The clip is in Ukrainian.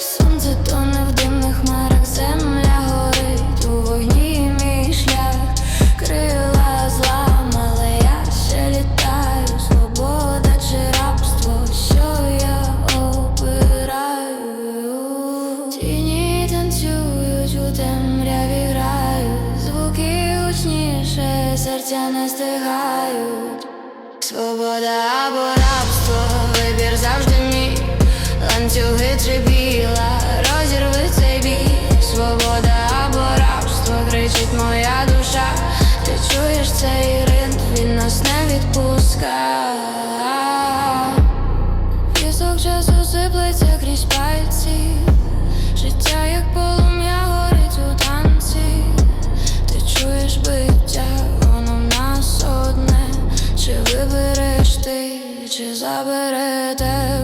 Сонце тоне в димних хмарах, земля горить у мій шлях, крила зламали, я ще літаю, свобода чи рабство, що я обираю. Тіні танцюють у темряві грають, звуки гучніше, серця не стигають. Свобода або рабство, чи біла, розірви свобода або рабство, кричить моя душа, ти чуєш цей ринт, він нас не відпуска. Пісок часу сиплеться крізь пальці, життя, як полум'я горить у танці, ти чуєш биття, воно нас одне, чи вибереш ти, чи заберете.